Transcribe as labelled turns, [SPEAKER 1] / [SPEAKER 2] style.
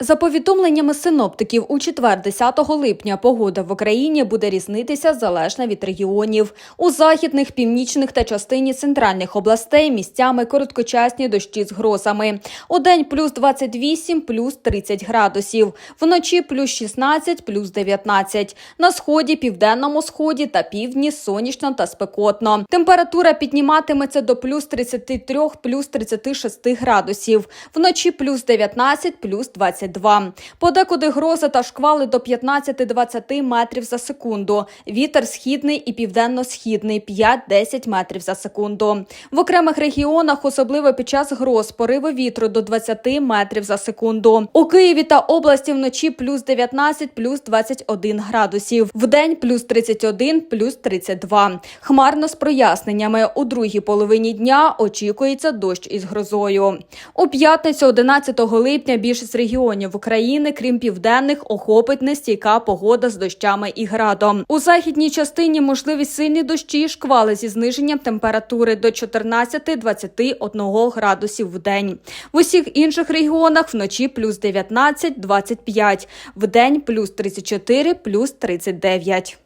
[SPEAKER 1] За повідомленнями синоптиків, у четвер, 10 липня, погода в Україні буде різнитися залежно від регіонів. У західних, північних та частині центральних областей місцями короткочасні дощі з грозами. У день плюс 28, плюс 30 градусів. Вночі плюс 16, плюс 19. На сході, південному сході та півдні сонячно та спекотно. Температура підніматиметься до плюс 33, плюс 36 градусів. Вночі плюс 19, плюс 22. Подекуди грози та шквали до 15-20 метрів за секунду. Вітер східний і південно-східний 5-10 метрів за секунду. В окремих регіонах, особливо під час гроз, пориви вітру до 20 метрів за секунду. У Києві та області вночі плюс 19, плюс 21 градусів. Вдень плюс 31, плюс 32. Хмарно з проясненнями. У другій половині дня очікується дощ із грозою. У п'ятницю, 11 липня, більшість регіонів України, крім південних, охопить нестійка погода з дощами і градом. У західній частині можливість сильні дощі шквали зі зниженням температури до 14-21 градусів в день. В усіх інших регіонах вночі плюс 19-25, в день плюс 34, плюс 39.